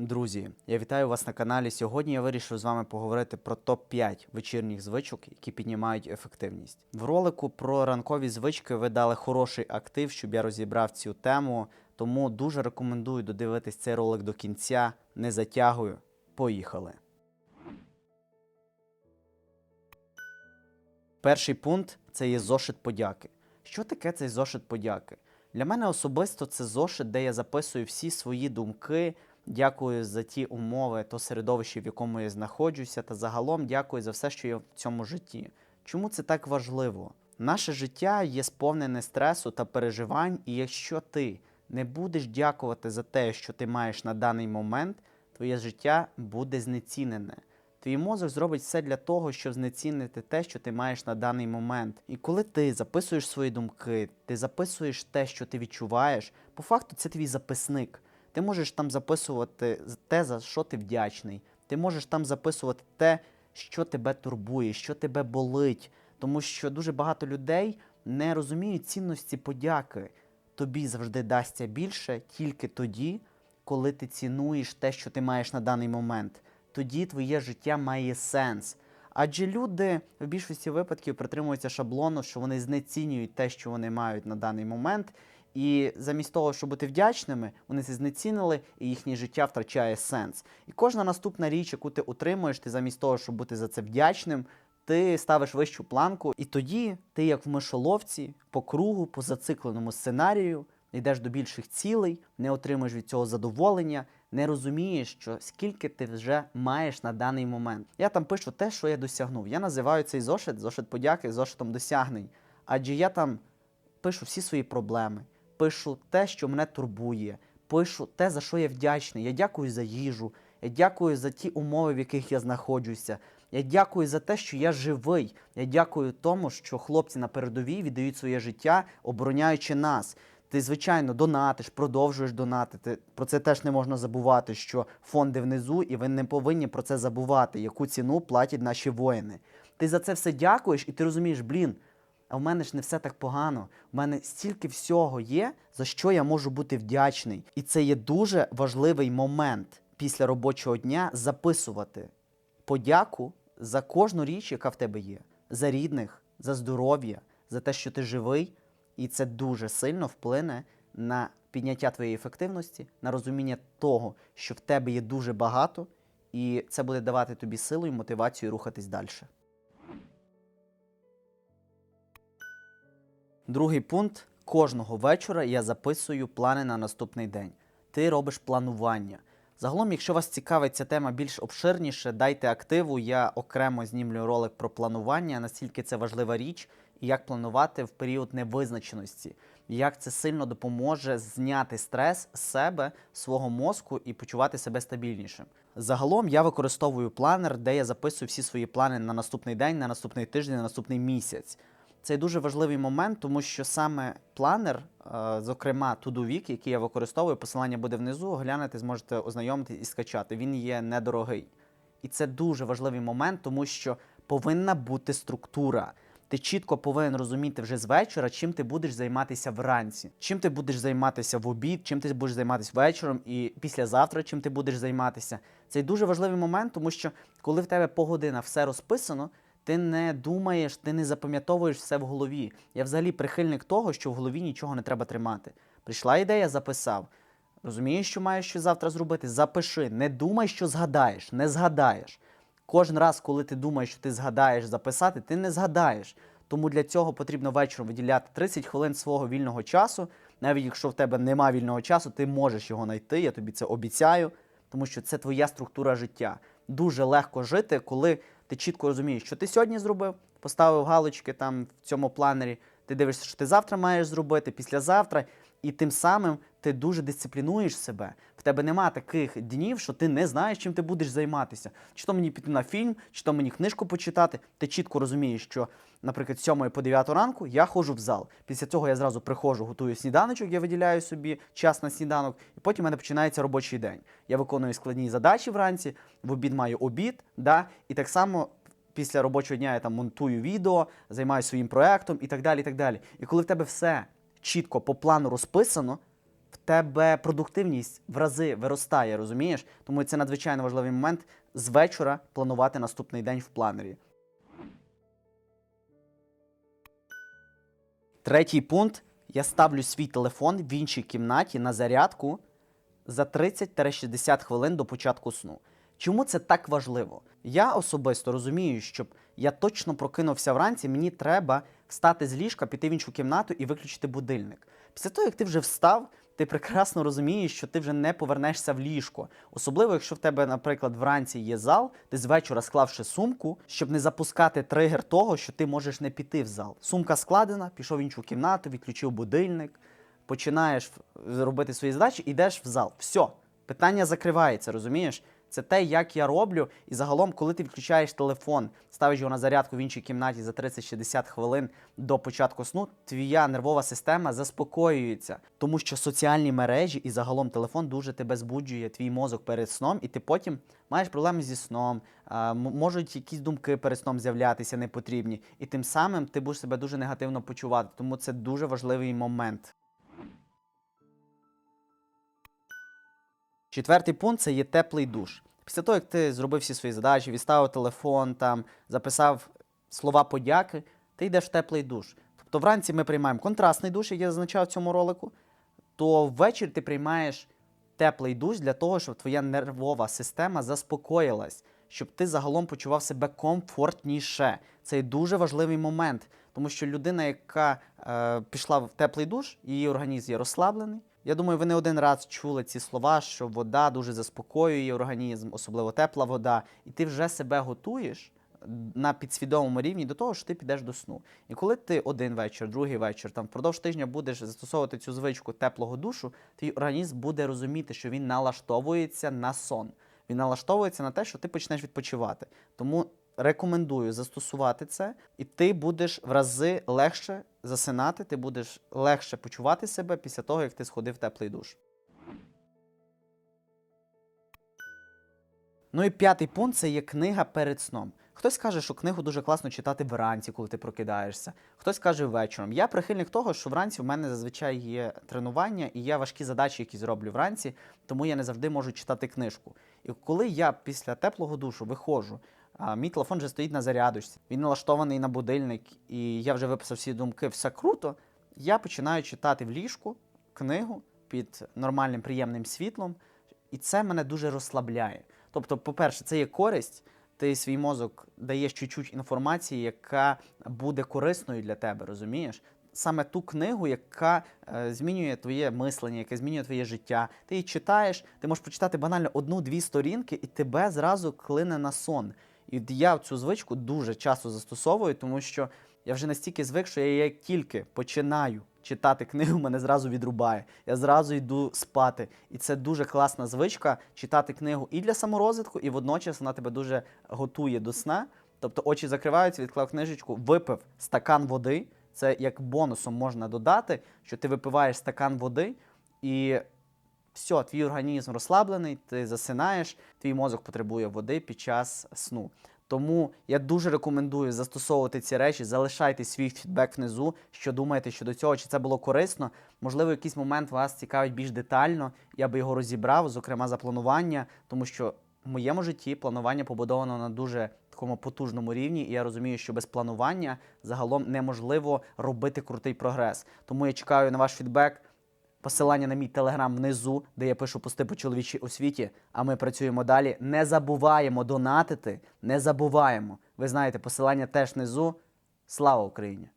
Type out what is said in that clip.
Друзі, я вітаю вас на каналі. Сьогодні я вирішив з вами поговорити про топ-5 вечірніх звичок, які піднімають ефективність. В ролику про ранкові звички ви дали хороший актив, щоб я розібрав цю тему. Тому дуже рекомендую додивитись цей ролик до кінця. Не затягую. Поїхали. Перший пункт це є зошит подяки. Що таке цей зошит подяки? Для мене особисто це зошит, де я записую всі свої думки. Дякую за ті умови, то середовище, в якому я знаходжуся, та загалом дякую за все, що є в цьому житті. Чому це так важливо? Наше життя є сповнене стресу та переживань, і якщо ти не будеш дякувати за те, що ти маєш на даний момент, твоє життя буде знецінене. Твій мозок зробить все для того, щоб знецінити те, що ти маєш на даний момент. І коли ти записуєш свої думки, ти записуєш те, що ти відчуваєш, по факту це твій записник. Ти можеш там записувати те, за що ти вдячний. Ти можеш там записувати те, що тебе турбує, що тебе болить. Тому що дуже багато людей не розуміють цінності подяки. Тобі завжди дасться більше тільки тоді, коли ти цінуєш те, що ти маєш на даний момент. Тоді твоє життя має сенс. Адже люди в більшості випадків притримуються шаблону, що вони знецінюють те, що вони мають на даний момент. І замість того, щоб бути вдячними, вони це знецінили, і їхнє життя втрачає сенс. І кожна наступна річ, яку ти отримуєш, ти замість того, щоб бути за це вдячним, ти ставиш вищу планку, і тоді ти, як в мишоловці, по кругу, по зацикленому сценарію, йдеш до більших цілей, не отримуєш від цього задоволення, не розумієш, що скільки ти вже маєш на даний момент. Я там пишу те, що я досягнув. Я називаю цей зошит, зошит подяки, зошитом досягнень. Адже я там пишу всі свої проблеми, пишу те, що мене турбує, пишу те, за що я вдячний. Я дякую за їжу, я дякую за ті умови, в яких я знаходжуся. Я дякую за те, що я живий. Я дякую тому, що хлопці на передовій віддають своє життя, обороняючи нас. Ти, звичайно, донатиш, продовжуєш донатити. Про це теж не можна забувати, що фонди внизу, і ви не повинні про це забувати, яку ціну платять наші воїни. Ти за це все дякуєш, і ти розумієш, блін, а в мене ж не все так погано. У мене стільки всього є, за що я можу бути вдячний. І це є дуже важливий момент після робочого дня записувати подяку за кожну річ, яка в тебе є, за рідних, за здоров'я, за те, що ти живий. І це дуже сильно вплине на підняття твоєї ефективності, на розуміння того, що в тебе є дуже багато, і це буде давати тобі силу і мотивацію рухатись далі. Другий пункт. Кожного вечора я записую плани на наступний день. Ти робиш планування. Загалом, якщо вас цікавить ця тема більш обширніше, дайте активу. Я окремо знімлю ролик про планування, наскільки це важлива річ, і як планувати в період невизначеності, як це сильно допоможе зняти стрес з себе, свого мозку і почувати себе стабільнішим. Загалом я використовую планер, де я записую всі свої плани на наступний день, на наступний тиждень, на наступний місяць. Це дуже важливий момент, тому що саме планер, е, зокрема Тудовік, який я використовую, посилання буде внизу, глянете, зможете ознайомитись і скачати. Він є недорогий. І це дуже важливий момент, тому що повинна бути структура. Ти чітко повинен розуміти вже з вечора, чим ти будеш займатися вранці, чим ти будеш займатися в обід, чим ти будеш займатися вечором і післязавтра, чим ти будеш займатися. Це дуже важливий момент, тому що коли в тебе по годинах все розписано, ти не думаєш, ти не запам'ятовуєш все в голові. Я взагалі прихильник того, що в голові нічого не треба тримати. Прийшла ідея, записав. Розумієш, що маєш що завтра зробити? Запиши. Не думай, що згадаєш, не згадаєш. Кожен раз, коли ти думаєш, що ти згадаєш записати, ти не згадаєш. Тому для цього потрібно вечором виділяти 30 хвилин свого вільного часу. Навіть якщо в тебе нема вільного часу, ти можеш його знайти, я тобі це обіцяю, тому що це твоя структура життя. Дуже легко жити, коли ти чітко розумієш, що ти сьогодні зробив, поставив галочки там в цьому планері, ти дивишся, що ти завтра маєш зробити, післязавтра, і тим самим ти дуже дисциплінуєш себе. В тебе нема таких днів, що ти не знаєш, чим ти будеш займатися. Чи то мені піти на фільм, чи то мені книжку почитати. Ти чітко розумієш, що, наприклад, з 7 по 9 ранку я ходжу в зал. Після цього я зразу приходжу, готую сніданочок, я виділяю собі час на сніданок, і потім у мене починається робочий день. Я виконую складні задачі вранці, в обід маю обід, да, і так само. Після робочого дня я там монтую відео, займаюся своїм проектом і так далі. І так далі. І коли в тебе все чітко по плану розписано, в тебе продуктивність в рази виростає, розумієш? Тому це надзвичайно важливий момент з вечора планувати наступний день в планері. Третій пункт. Я ставлю свій телефон в іншій кімнаті на зарядку за 30-60 хвилин до початку сну. Чому це так важливо? Я особисто розумію, щоб я точно прокинувся вранці, мені треба встати з ліжка, піти в іншу кімнату і виключити будильник. Після того, як ти вже встав, ти прекрасно розумієш, що ти вже не повернешся в ліжко. Особливо, якщо в тебе, наприклад, вранці є зал, ти з вечора склавши сумку, щоб не запускати тригер того, що ти можеш не піти в зал. Сумка складена, пішов в іншу кімнату, відключив будильник, починаєш робити свої задачі, йдеш в зал. Все, питання закривається, розумієш? Це те, як я роблю, і загалом, коли ти відключаєш телефон, ставиш його на зарядку в іншій кімнаті за 30-60 хвилин до початку сну, твоя нервова система заспокоюється, тому що соціальні мережі і загалом телефон дуже тебе збуджує, твій мозок перед сном, і ти потім маєш проблеми зі сном, можуть якісь думки перед сном з'являтися непотрібні, і тим самим ти будеш себе дуже негативно почувати. Тому це дуже важливий момент. Четвертий пункт це є теплий душ. Після того, як ти зробив всі свої задачі, відставив телефон, там, записав слова подяки, ти йдеш в теплий душ. Тобто вранці ми приймаємо контрастний душ, як я зазначав в цьому ролику, то ввечері ти приймаєш теплий душ для того, щоб твоя нервова система заспокоїлась, щоб ти загалом почував себе комфортніше. Це дуже важливий момент, тому що людина, яка е, пішла в теплий душ, її організм є розслаблений. Я думаю, ви не один раз чули ці слова, що вода дуже заспокоює організм, особливо тепла вода, і ти вже себе готуєш на підсвідомому рівні до того, що ти підеш до сну. І коли ти один вечір, другий вечір, там впродовж тижня будеш застосовувати цю звичку теплого душу, твій організм буде розуміти, що він налаштовується на сон. Він налаштовується на те, що ти почнеш відпочивати. Тому рекомендую застосувати це, і ти будеш в рази легше засинати, ти будеш легше почувати себе після того, як ти сходив в теплий душ. Ну і п'ятий пункт це є книга перед сном. Хтось каже, що книгу дуже класно читати вранці, коли ти прокидаєшся. Хтось каже вечором. Я прихильник того, що вранці в мене зазвичай є тренування, і я важкі задачі, які зроблю вранці, тому я не завжди можу читати книжку. І коли я після теплого душу виходжу, а мій телефон вже стоїть на зарядочці, він налаштований на будильник, і я вже виписав всі думки, все круто. Я починаю читати в ліжку книгу під нормальним приємним світлом, і це мене дуже розслабляє. Тобто, по-перше, це є користь. Ти свій мозок даєш чуть-чуть інформації, яка буде корисною для тебе, розумієш? Саме ту книгу, яка е, змінює твоє мислення, яке змінює твоє життя. Ти її читаєш, ти можеш прочитати банально одну-дві сторінки, і тебе зразу клине на сон. І я цю звичку дуже часто застосовую, тому що я вже настільки звик, що я як тільки починаю читати книгу, мене зразу відрубає. Я зразу йду спати. І це дуже класна звичка читати книгу і для саморозвитку, і водночас вона тебе дуже готує до сна. Тобто очі закриваються, відклав книжечку, випив стакан води. Це як бонусом можна додати, що ти випиваєш стакан води і все, твій організм розслаблений, ти засинаєш, твій мозок потребує води під час сну. Тому я дуже рекомендую застосовувати ці речі, залишайте свій фідбек внизу, що думаєте щодо цього, чи це було корисно. Можливо, якийсь момент вас цікавить більш детально. Я би його розібрав, зокрема за планування, тому що в моєму житті планування побудовано на дуже такому потужному рівні, і я розумію, що без планування загалом неможливо робити крутий прогрес. Тому я чекаю на ваш фідбек. Посилання на мій телеграм внизу, де я пишу пости по чоловічій освіті. А ми працюємо далі. Не забуваємо донатити, не забуваємо. Ви знаєте, посилання теж внизу. Слава Україні!